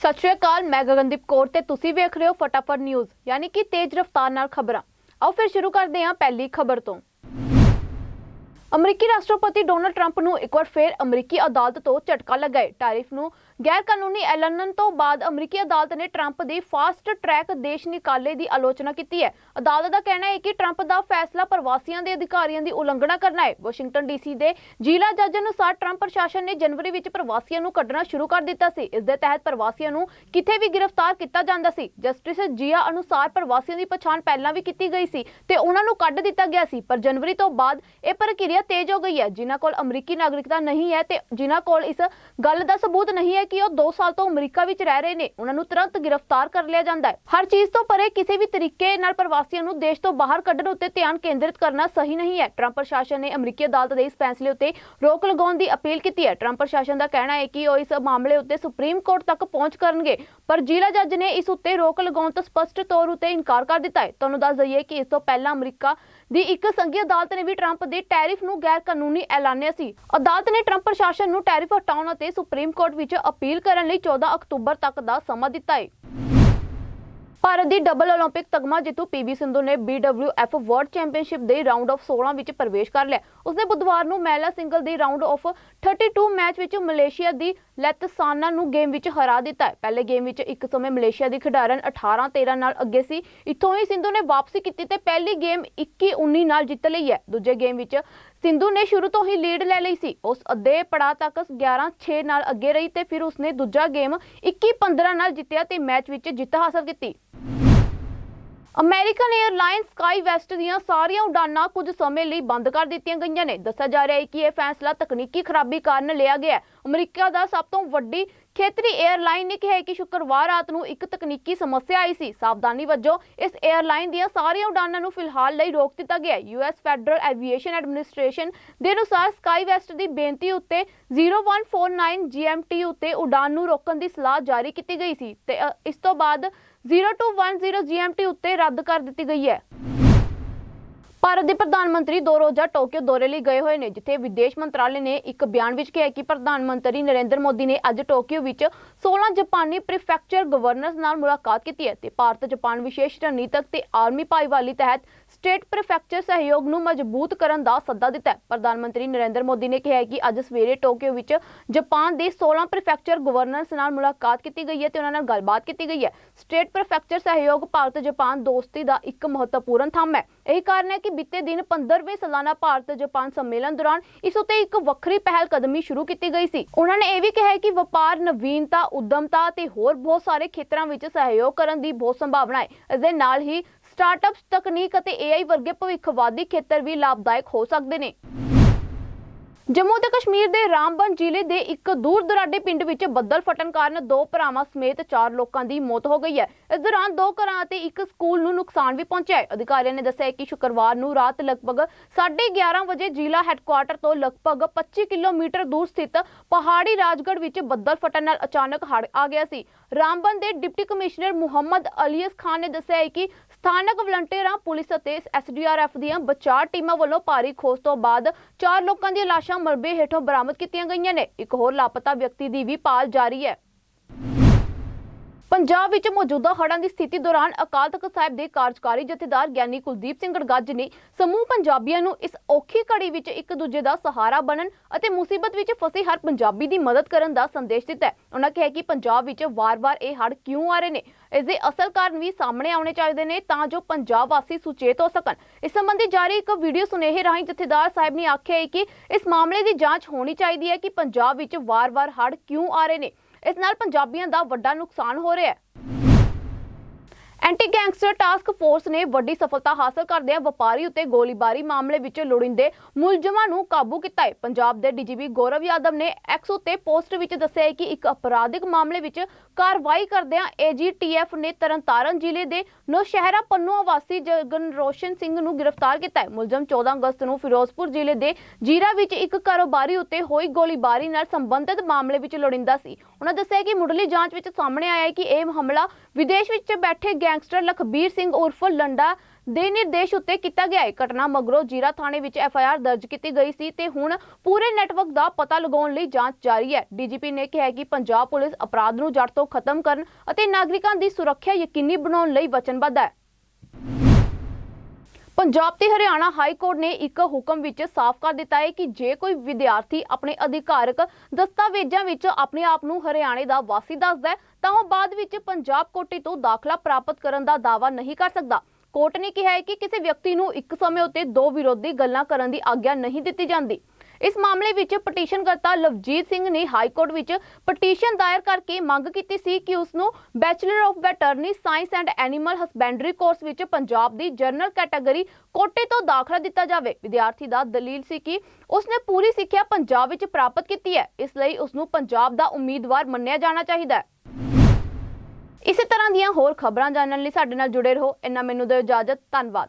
ਸਤਿ ਸ਼੍ਰੀ ਅਕਾਲ, ਮੈਂ ਗਗਨਦੀਪ ਕੌਰ ਤੇ ਤੁਸੀਂ ਵੇਖ ਰਹੇ ਹੋ ਫਟਾਫਟ ਨਿਊਜ਼, ਯਾਨੀ ਕਿ ਤੇਜ਼ ਰਫ਼ਤਾਰ ਨਾਲ ਖਬਰਾਂ। ਆਓ ਫਿਰ ਸ਼ੁਰੂ ਕਰਦੇ ਹਾਂ ਪਹਿਲੀ ਖਬਰ ਤੋਂ। ਅਮਰੀਕੀ ਰਾਸ਼ਟਰਪਤੀ ਡੋਨਲਡ ਟਰੰਪ ਨੂੰ ਇੱਕ ਵਾਰ ਫੇਰ ਅਮਰੀਕੀ ਅਦਾਲਤ ਤੋਂ ਝਟਕਾ ਲੱਗਾ ਹੈ ਟੈਰਿਫ ਨੂੰ ਗੈਰ ਕਾਨੂੰਨੀ ਐਲਾਨਣ ਤੋਂ ਬਾਅਦ ਅਮਰੀਕੀ ਅਦਾਲਤ ਨੇ ਟਰੰਪ ਦੀ ਫਾਸਟ ਟਰੈਕ ਦੇਸ਼ ਨਿਕਾਲੇ ਦੀ ਆਲੋਚਨਾ ਕੀਤੀ ਹੈ। ਅਦਾਲਤ ਦਾ ਕਹਿਣਾ ਹੈ ਕਿ ਟਰੰਪ ਦਾ ਫੈਸਲਾ ਪ੍ਰਵਾਸੀਆਂ ਦੇ ਅਧਿਕਾਰੀਆਂ ਦੀ ਉਲੰਘਣਾ ਕਰਨਾ ਹੈ। ਵਾਸ਼ਿੰਗਟਨ ਡੀਸੀ ਦੇ ਜ਼ਿਲ੍ਹਾ ਜੱਜ ਅਨੁਸਾਰ ਟਰੰਪ ਪ੍ਰਸ਼ਾਸਨ ਨੇ ਜਨਵਰੀ ਵਿੱਚ ਪ੍ਰਵਾਸੀਆਂ ਨੂੰ ਕੱਢਣਾ ਸ਼ੁਰੂ ਕਰ ਦਿੱਤਾ ਸੀ। ਇਸ ਦੇ ਤਹਿਤ ਪ੍ਰਵਾਸੀਆਂ ਨੂੰ ਕਿਤੇ ਵੀ ਗ੍ਰਿਫਤਾਰ ਕੀਤਾ ਜਾਂਦਾ ਸੀ। ਜਸਟਿਸ ਜੀਆ ਅਨੁਸਾਰ ਪ੍ਰਵਾਸੀਆਂ ਦੀ ਪਛਾਣ ਪਹਿਲਾਂ ਵੀ ਕੀਤੀ ਗਈ ਸੀ ਤੇ ਉਹਨਾਂ ਨੂੰ ਕੱਢ ਦਿੱਤਾ ਗਿਆ ਸੀ। ਪਰ ਜਨਵਰੀ ਤੋਂ ਬਾਅਦ ਇਹ ਪ੍ਰਕਿਰਿਆ ਤੇਜ਼ ਹੋ ਗਈ ਹੈ। ਜਿਨ੍ਹਾਂ ਕੋਲ ਅਮਰੀਕੀ ਨਾਗਰਿਕਤਾ ਨਹੀਂ ਹੈ ਤੇ ਜਿਨ੍ਹਾਂ ਕੋਲ ਇਸ ਗੱਲ ਦਾ ਸਬੂਤ ਨਹੀਂ ਹੈ ਕਿ ਉਹ 2 ਸਾਲ ਤੋਂ ਅਮਰੀਕਾ ਵਿੱਚ ਰਹਿ ਰਹੇ ਨੇ, ਉਹਨਾਂ ਨੂੰ ਤੁਰੰਤ ਗ੍ਰਿਫਤਾਰ ਕਰ ਲਿਆ ਜਾਂਦਾ ਹੈ। ਹਰ ਚੀਜ਼ ਤੋਂ ਪਰੇ ਕਿਸੇ ਵੀ ਤਰੀਕੇ ਨਾਲ ਪ੍ਰਵਾਸੀਆਂ ਨੂੰ ਦੇਸ਼ ਤੋਂ ਬਾਹਰ ਕੱਢਣ ਉੱਤੇ ਧਿਆਨ ਕੇਂਦਰਿਤ ਕਰਨਾ ਸਹੀ ਨਹੀਂ ਹੈ। ਟਰੰਪ ਪ੍ਰਸ਼ਾਸਨ ਨੇ ਅਮਰੀਕੀ ਅਦਾਲਤ ਦੇ ਇਸ ਫੈਸਲੇ ਉੱਤੇ ਰੋਕ ਲਗਾਉਣ ਦੀ ਅਪੀਲ ਕੀਤੀ ਹੈ। ਟਰੰਪ ਪ੍ਰਸ਼ਾਸਨ ਦਾ ਕਹਿਣਾ ਹੈ ਕਿ ਉਹ ਇਸ ਮਾਮਲੇ ਉੱਤੇ ਸੁਪਰੀਮ ਕੋਰਟ ਤੱਕ ਪਹੁੰਚ ਕਰਨਗੇ, ਪਰ ਜ਼ਿਲ੍ਹਾ ਜੱਜ ਨੇ ਇਸ ਉੱਤੇ ਰੋਕ ਲਗਾਉਣ ਤੋਂ ਸਪਸ਼ਟ ਤੌਰ ਉੱਤੇ ਇਨਕਾਰ ਕਰ ਦਿੱਤਾ ਹੈ। ਤੁਹਾਨੂੰ ਦੱਸ ਦਈਏ ਕਿ ਇਸ ਤੋਂ ਪਹਿਲਾਂ ਅਮਰੀਕਾ ਦੀ ਇੱਕ ਸੰਘੀ ਅਦਾਲਤ ਨੇ ਵੀ ਟਰੰਪ ਦੇ ਟੈਰਿਫ ਨੂੰ ਗੈਰ ਕਾਨੂੰਨੀ ਐਲਾਨਿਆ ਸੀ ਅਦਾਲਤ ਨੇ ਟਰੰਪ ਪ੍ਰਸ਼ਾਸਨ ਨੂੰ ਟੈਰਿਫ ਹਟਾਉਣ ਅਤੇ ਸੁਪਰੀਮ ਕੋਰਟ ਵਿੱਚ ਅਪੀਲ ਕਰਨ ਲਈ 14 ਅਕਤੂਬਰ ਤੱਕ ਦਾ ਸਮਾਂ ਦਿੱਤਾ ਹੈ ਭਾਰਤ ਦੀ ਡਬਲ 올림픽 ਤਗਮਾ ਜੇਤੂ ਪੀਵੀ ਸਿੰਧੂ ਨੇ BWF ਵਰਲਡ ਚੈਂਪੀਅਨਸ਼ਿਪ ਦੇ ਰਾਊਂਡ ਆਫ 16 ਵਿੱਚ ਪ੍ਰਵੇਸ਼ ਕਰ ਲਿਆ ਉਸਨੇ ਬੁੱਧਵਾਰ ਨੂੰ ਮਹਿਲਾ ਸਿੰਗਲ ਦੇ ਰਾਊਂਡ ਆਫ 32 ਮੈਚ ਵਿੱਚ ਮਲੇਸ਼ੀਆ ਦੀ ਲੈਤਸਾਨਾ ਨੂੰ ਗੇਮ ਵਿੱਚ ਹਰਾ ਦਿੱਤਾ ਹੈ ਪਹਿਲੇ ਗੇਮ ਵਿੱਚ ਇੱਕ ਸਮੇਂ ਮਲੇਸ਼ੀਆ ਦੀ ਖਿਡਾਰਨ 18-13 ਨਾਲ ਅੱਗੇ ਸੀ ਇੱਥੋਂ ਹੀ ਸਿੰਧੂ ਨੇ ਵਾਪਸੀ ਕੀਤੀ ਤੇ ਪਹਿਲੀ ਗੇਮ 21-19 ਨਾਲ ਜਿੱਤ ਲਈ ਹੈ ਦੂਜੇ ਗੇਮ ਵਿੱਚ ਸਿੰਧੂ ਨੇ ਸ਼ੁਰੂ ਤੋਂ ਹੀ ਲੀਡ ਲੈ ਲਈ ਸੀ। ਉਸ ਅੱਧੇ ਪੜਾਅ ਤੱਕ 11-6 ਨਾਲ ਅੱਗੇ ਰਹੀ ਤੇ ਫਿਰ ਉਸਨੇ ਦੂਜਾ ਗੇਮ 21-15 ਨਾਲ ਜਿੱਤਿਆ ਤੇ ਮੈਚ ਵਿੱਚ ਜਿੱਤ ਹਾਸਲ ਕੀਤੀ। ਅਮਰੀਕਨ 에ਅਰਲਾਈਨ ਸਕਾਈ ਵੈਸਟ ਦੀਆਂ ਸਾਰੀਆਂ ਉਡਾਨਾਂ ਕੁਝ ਸਮੇਂ ਲਈ ਬੰਦ ਕਰ ਦਿੱਤੀਆਂ ਗਈਆਂ ਨੇ। ਦੱਸਿਆ ਜਾ ਰਿਹਾ ਹੈ ਕਿ ਇਹ ਫੈਸਲਾ ਤਕਨੀਕੀ ਖਰਾਬੀ ਕਾਰਨ ਲਿਆ ਗਿਆ ਹੈ। ਅਮਰੀਕਾ ਦਾ ਸਭ ਤੋਂ ਵੱਡੀ ਖੇਤਰੀ 에ਅਰਲਾਈਨ ਨੇ ਕਿਹਾ ਕਿ ਸ਼ੁੱਕਰਵਾਰ ਰਾਤ ਨੂੰ ਇੱਕ ਤਕਨੀਕੀ ਸਮੱਸਿਆ ਆਈ ਸੀ। ਸਾਵਧਾਨੀ ਵਜੋਂ ਇਸ 에ਅਰਲਾਈਨ ਦੀਆਂ ਸਾਰੀਆਂ ਉਡਾਨਾਂ ਨੂੰ ਫਿਲਹਾਲ ਲਈ ਰੋਕ ਦਿੱਤਾ ਗਿਆ ਹੈ। ਯੂਐਸ ਫੈਡਰਲ ਐਵੀਏਸ਼ਨ ਐਡਮਿਨਿਸਟ੍ਰੇਸ਼ਨ ਦੇ ਅਨੁਸਾਰ ਸਕਾਈ ਵੈਸਟ ਦੀ ਬੇਨਤੀ ਉੱਤੇ 0149 GMT ਉੱਤੇ ਉਡਾਨ ਨੂੰ ਰੋਕਣ ਦੀ ਸਲਾਹ ਜਾਰੀ ਕੀਤੀ ਗਈ ਸੀ ਤੇ ਇਸ ਤੋਂ ਬਾਅਦ 0210 GMT ਉੱਤੇ ਰੱਦ ਕਰ ਦਿੱਤੀ ਗਈ ਹੈ। ਭਾਰਤ ਦੇ ਪ੍ਰਧਾਨ ਮੰਤਰੀ ਦੋ ਰੋਜ਼ਾ ਟੋਕੀਓ ਦੌਰੇ ਲਈ ਗਏ ਹੋਏ ਨੇ, ਜਿੱਥੇ ਵਿਦੇਸ਼ ਮੰਤਰਾਲੇ ਨੇ ਇੱਕ ਬਿਆਨ ਵਿੱਚ ਕਿਹਾ ਕਿ ਪ੍ਰਧਾਨ ਮੰਤਰੀ ਨਰਿੰਦਰ ਮੋਦੀ ਨੇ ਅੱਜ ਟੋਕੀਓ ਵਿੱਚ 16 ਜਾਪਾਨੀ ਪ੍ਰੀਫੈਕਚਰ ਗਵਰਨਰਸ ਨਾਲ ਮੁਲਾਕਾਤ ਕੀਤੀ ਹੈ ਤੇ ਭਾਰਤ, ਜਾਪਾਨ ਵਿਸ਼ੇਸ਼ ਰਣਨੀਤਕ ਤੇ ਆਰਮੀ ਭਾਈਵਾਲੀ ਤਹਿਤ ਸਟੇਟ ਪ੍ਰੀਫੈਕਚਰ ਸਹਿਯੋਗ ਨੂੰ ਮਜ਼ਬੂਤ ਕਰਨ ਦਾ ਸੱਦਾ ਦਿੱਤਾ ਹੈ। ਪ੍ਰਧਾਨ ਮੰਤਰੀ ਨਰਿੰਦਰ ਮੋਦੀ ਨੇ ਕਿਹਾ ਕਿ ਅੱਜ ਸਵੇਰੇ ਟੋਕੀਓ ਵਿੱਚ ਜਾਪਾਨ ਦੇ 16 ਪ੍ਰੀਫੈਕਚਰ ਗਵਰਨਰਸ ਨਾਲ ਮੁਲਾਕਾਤ ਕੀਤੀ ਗਈ ਹੈ ਤੇ ਉਹਨਾਂ ਨਾਲ ਗੱਲਬਾਤ ਕੀਤੀ ਗਈ ਹੈ। ਸਟੇਟ ਪ੍ਰੀਫੈਕਚਰ ਸਹਿਯੋਗ ਭਾਰਤ, ਜਾਪਾਨ ਦੋਸਤੀ ਦਾ ਇੱਕ ਮਹੱਤਵਪੂਰਨ ਥੰਮ ਹੈ। ਇਹੀ ਕਾਰਨ ਹੈ ਕਿ ਬੀਤੇ ਦਿਨ 15ਵੇਂ ਸਾਲਾਨਾ ਭਾਰਤ ਜਾਪਾਨ ਸੰਮੇਲਨ ਦੌਰਾਨ ਇਸ ਉੱਤੇ ਇੱਕ ਵੱਖਰੀ ਪਹਿਲ ਕਦਮੀ ਸ਼ੁਰੂ ਕੀਤੀ ਗਈ ਸੀ। ਉਹਨਾਂ ਨੇ ਇਹ ਵੀ ਕਿਹਾ ਕਿ ਵਪਾਰ, ਨਵੀਨਤਾ, ਉਦਮਤਾ ਤੇ ਹੋਰ ਬਹੁਤ ਸਾਰੇ ਖੇਤਰਾਂ ਵਿੱਚ ਸਹਿਯੋਗ ਕਰਨ ਦੀ ਬਹੁਤ ਸੰਭਾਵਨਾ ਹੈ। ਇਸ ਦੇ ਨਾਲ ਹੀ ਸਟਾਰਟਅਪਸ, ਤਕਨੀਕ ਅਤੇ AI ਵਰਗੇ ਭਵਿੱਖਵਾਦੀ ਖੇਤਰ ਵੀ ਲਾਭਦਾਇਕ ਹੋ ਸਕਦੇ ਨੇ। ਜੰਮੂ ਤੇ ਕਸ਼ਮੀਰ ਦੇ ਰਾਮਬਨ ਜ਼ਿਲ੍ਹੇ ਦੇ ਇੱਕ ਦੂਰ ਦੁਰਾਡੇ ਪਿੰਡ ਵਿੱਚ ਬੱਦਲ ਫਟਣ ਕਾਰਨ ਦੋ ਭਰਾਵਾਂ ਸਮੇਤ ਚਾਰ ਲੋਕਾਂ ਦੀ ਮੌਤ ਹੋ ਗਈ ਹੈ। ਇਸ ਦੌਰਾਨ ਦੋ ਘਰਾਂ ਅਤੇ ਇੱਕ ਸਕੂਲ ਨੂੰ ਨੁਕਸਾਨ ਵੀ ਪਹੁੰਚਿਆ ਹੈ। ਅਧਿਕਾਰੀਆਂ ਨੇ ਦੱਸਿਆ ਕਿ ਸ਼ੁੱਕਰਵਾਰ ਨੂੰ ਰਾਤ ਲਗਭਗ 11:30 ਵਜੇ ਜ਼ਿਲ੍ਹਾ ਹੈੱਡਕੁਆਰਟਰ ਤੋਂ ਲਗਭਗ 25 ਕਿਲੋਮੀਟਰ ਦੂਰ ਸਥਿਤ ਪਹਾੜੀ ਰਾਜਗੜ੍ਹ ਵਿੱਚ ਬੱਦਲ ਫਟਣ ਨਾਲ ਅਚਾਨਕ ਹੜ੍ਹ ਆ ਗਿਆ ਸੀ। ਰਾਮਬਨ ਦੇ ਡਿਪਟੀ ਕਮਿਸ਼ਨਰ ਮੁਹੰਮਦ ਅਲੀਅਸ ਖਾਨ ਨੇ ਦੱਸਿਆ ਹੈ ਕਿ ਸਥਾਨਕ ਵਲੰਟੀਅਰਾਂ, ਪੁਲਿਸ ਅਤੇ ਐਸਡੀਆਰਐਫ ਦੀਆਂ ਬਚਾਅ ਟੀਮਾਂ ਵੱਲੋਂ ਭਾਰੀ ਖੋਜ ਤੋਂ ਬਾਅਦ ਚਾਰ ਲੋਕਾਂ ਦੀਆਂ ਲਾਸ਼ਾਂ ਮਲਬੇ ਹੇਠੋਂ ਬਰਾਮਦ ਕੀਤੀਆਂ ਗਈਆਂ ਨੇ। ਇੱਕ ਹੋਰ ਲਾਪਤਾ ਵਿਅਕਤੀ ਦੀ ਵੀ ਭਾਲ ਜਾਰੀ ਹੈ। ਪੰਜਾਬ ਵਿੱਚ ਮੌਜੂਦਾ ਹੜ੍ਹਾਂ ਦੀ ਸਥਿਤੀ ਦੌਰਾਨ ਅਕਾਲ ਤਖਤ ਸਾਹਿਬ ਦੇ ਕਾਰਜਕਾਰੀ ਜਥੇਦਾਰ ਗਿਆਨੀ ਕੁਲਦੀਪ ਸਿੰਘ ਗੜਗੱਜ ਨੇ ਸਮੂਹ ਪੰਜਾਬੀਆਂ ਨੂੰ ਇਸ ਔਖੀ ਘੜੀ ਵਿੱਚ ਇੱਕ ਦੂਜੇ ਦਾ ਸਹਾਰਾ ਬਣਨ ਅਤੇ ਮੁਸੀਬਤ ਵਿੱਚ ਫਸੇ ਹਰ ਪੰਜਾਬੀ ਦੀ ਮਦਦ ਕਰਨ ਦਾ ਸੰਦੇਸ਼ ਦਿੱਤਾ ਹੈ। ਉਹਨਾਂ ਕਿਹਾ ਕਿ ਪੰਜਾਬ ਵਿੱਚ ਵਾਰ-ਵਾਰ ਇਹ ਹੜ੍ਹ ਕਿਉਂ ਆ ਰਹੇ ਨੇ? ਇਸ ਦੇ ਅਸਲ ਕਾਰਨ ਵੀ ਸਾਹਮਣੇ ਆਉਣੇ ਚਾਹੀਦੇ ਨੇ ਤਾਂ ਜੋ ਪੰਜਾਬ ਵਾਸੀ ਸੁਚੇਤ ਹੋ ਸਕਣ। ਇਸ ਸੰਬੰਧੀ ਜਾਰੀ ਇੱਕ ਵੀਡੀਓ ਸੁਨੇਹੇ ਰਾਹੀਂ ਜਥੇਦਾਰ ਸਾਹਿਬ ਨੇ ਆਖਿਆ ਹੈ ਕਿ ਇਸ ਮਾਮਲੇ ਦੀ ਜਾਂਚ ਹੋਣੀ ਚਾਹੀਦੀ ਹੈ ਕਿ ਪੰਜਾਬ ਵਿੱਚ ਵਾਰ-ਵਾਰ ਹੜ੍ਹ ਕਿਉਂ ਆ ਰਹੇ ਨੇ। ਇਸ ਨਾਲ ਪੰਜਾਬੀਆਂ ਦਾ ਵੱਡਾ ਨੁਕਸਾਨ ਹੋ ਰਿਹਾ ਹੈ। ਐਂਟੀ ਗੈਂਗਸਟਰ ਟਾਸਕ ਫੋਰਸ ਨੇ ਵੱਡੀ ਸਫਲਤਾ ਹਾਸਲ ਕਰਦਿਆਂ ਵਪਾਰੀ ਉੱਤੇ ਗੋਲੀਬਾਰੀ ਮਾਮਲੇ ਵਿੱਚ ਲੋੜਿੰਦੇ ਮੁਲਜ਼ਮਾਂ ਨੂੰ ਕਾਬੂ ਕੀਤਾ ਹੈ। ਪੰਜਾਬ ਦੇ ਡੀਜੀਪੀ ਗੌਰਵ ਯਾਦਵ ਨੇ ਐਕਸ ਉੱਤੇ ਪੋਸਟ ਵਿੱਚ ਦੱਸਿਆ ਹੈ ਕਿ ਇੱਕ ਅਪਰਾਧਿਕ ਮਾਮਲੇ ਵਿੱਚ ਕਾਰਵਾਈ ਕਰਦਿਆਂ ਏਜੀਟੀਐਫ ਨੇ ਤਰਨਤਾਰਨ ਜ਼ਿਲ੍ਹੇ ਦੇ ਨੌਸ਼ਹਿਰਾ ਪੰਨੂ ਵਾਸੀ ਜਗਨ ਰੋਸ਼ਨ ਸਿੰਘ ਨੂੰ ਗ੍ਰਿਫਤਾਰ ਕੀਤਾ ਹੈ। ਮੁਲਜ਼ਮ 14 ਅਗਸਤ ਨੂੰ ਫਿਰੋਜ਼ਪੁਰ ਜ਼ਿਲ੍ਹੇ ਦੇ ਜੀਰਾ ਵਿੱਚ ਇੱਕ ਕਾਰੋਬਾਰੀ ਉੱਤੇ ਹੋਈ ਗੋਲੀਬਾਰੀ ਨਾਲ ਸੰਬੰਧਿਤ ਮਾਮਲੇ ਵਿੱਚ ਲੋੜੀਂਦਾ ਸੀ। ਉਹਨਾਂ ਦੱਸਿਆ ਕਿ ਮੁੱਢਲੀ ਜਾਂਚ ਵਿੱਚ ਸਾਹਮਣੇ ਆਇਆ ਹੈ ਕਿ ਇਹ ਹਮਲਾ ਵਿਦੇਸ਼ ਵਿੱਚ ਬੈਠੇ ਗੈਂਗਸਟਰ ਲਖਬੀਰ ਸਿੰਘ ਉਰਫ ਲੰਡਾ ਦੇ ਨਿਰਦੇਸ਼ ਉੱਤੇ ਕੀਤਾ ਗਿਆ ਹੈ ਘਟਨਾ ਮਗਰੋਂ ਜੀਰਾ ਥਾਣੇ ਵਿੱਚ ਐਫ ਆਈ ਆਰ ਦਰਜ ਕੀਤੀ ਗਈ ਸੀ ਤੇ ਹੁਣ ਪੂਰੇ ਨੈਟਵਰਕ ਦਾ ਪਤਾ ਲਗਾਉਣ ਲਈ ਜਾਂਚ ਜਾਰੀ ਹੈ। ਡੀਜੀਪੀ ਨੇ ਕਿਹਾ ਕਿ ਪੰਜਾਬ ਪੁਲਿਸ ਅਪਰਾਧ ਨੂੰ ਜੜ ਤੋਂ ਖਤਮ ਕਰਨ ਅਤੇ ਨਾਗਰਿਕਾਂ ਦੀ ਸੁਰੱਖਿਆ ਯਕੀਨੀ ਬਣਾਉਣ ਲਈ ਵਚਨਬੱਧ ਹੈ। ਪੰਜਾਬ ਤੇ ਹਰਿਆਣਾ ਹਾਈ ਕੋਰਟ ਨੇ ਇੱਕ ਹੁਕਮ ਵਿੱਚ ਸਾਫ਼ ਕਰ ਦਿੱਤਾ ਹੈ ਕਿ ਜੇ ਕੋਈ ਵਿਦਿਆਰਥੀ ਆਪਣੇ ਅਧਿਕਾਰਕ ਦਸਤਾਵੇਜ਼ਾਂ ਵਿੱਚ ਆਪਣੇ ਆਪ ਨੂੰ ਹਰਿਆਣੇ ਦਾ ਵਾਸੀ ਦੱਸਦਾ ਹੈ, ਤਾਂ ਉਹ ਬਾਅਦ ਵਿੱਚ ਪੰਜਾਬ ਕੋਟੇ ਤੋਂ ਦਾਖਲਾ ਪ੍ਰਾਪਤ ਕਰਨ ਦਾ ਦਾਅਵਾ ਨਹੀਂ ਕਰ ਸਕਦਾ। ਕੋਰਟ ਨੇ ਕਿਹਾ ਹੈ ਕਿ ਕਿਸੇ ਵਿਅਕਤੀ ਨੂੰ ਇੱਕ ਸਮੇਂ ਉੱਤੇ ਦੋ ਵਿਰੋਧੀ ਗੱਲਾਂ ਕਰਨ ਦੀ ਆਗਿਆ ਨਹੀਂ ਦਿੱਤੀ ਜਾਂਦੀ। ਇਸ ਮਾਮਲੇ ਵਿੱਚ ਪਟੀਸ਼ਨਕਰਤਾ ਲਵਜੀਤ ਸਿੰਘ ਨੇ ਹਾਈ ਕੋਰਟ ਵਿੱਚ ਪਟੀਸ਼ਨ ਦਾਇਰ ਕਰਕੇ ਮੰਗ ਕੀਤੀ ਸੀ ਕਿ ਉਸ ਨੂੰ bachelor of veterinary science and animal husbandry course ਵਿੱਚ ਪੰਜਾਬ ਦੀ ਜਨਰਲ ਕੈਟਾਗਰੀ ਕੋਟੇ ਤੋਂ ਦਾਖਲਾ ਦਿੱਤਾ ਜਾਵੇ। ਵਿਦਿਆਰਥੀ ਦਾ ਦਲੀਲ ਸੀ ਕਿ ਉਸਨੇ ਪੂਰੀ ਸਿੱਖਿਆ ਪੰਜਾਬ ਵਿੱਚ ਪ੍ਰਾਪਤ ਕੀਤੀ ਹੈ। ਇਸ ਲਈ ਉਸ ਨੂੰ ਪੰਜਾਬ ਦਾ ਉਮੀਦਵਾਰ ਮੰਨਿਆ ਜਾਣਾ ਚਾਹੀਦਾ ਹੈ। ਇਸੇ ਤਰ੍ਹਾਂ ਦੀਆਂ ਹੋਰ ਖਬਰਾਂ ਜਾਣਨ ਲਈ ਸਾਡੇ ਨਾਲ ਜੁੜੇ ਰਹੋ। ਇੰਨਾ ਮੈਨੂੰ ਦਿਓ ਇਜਾਜ਼ਤ। ਧੰਨਵਾਦ।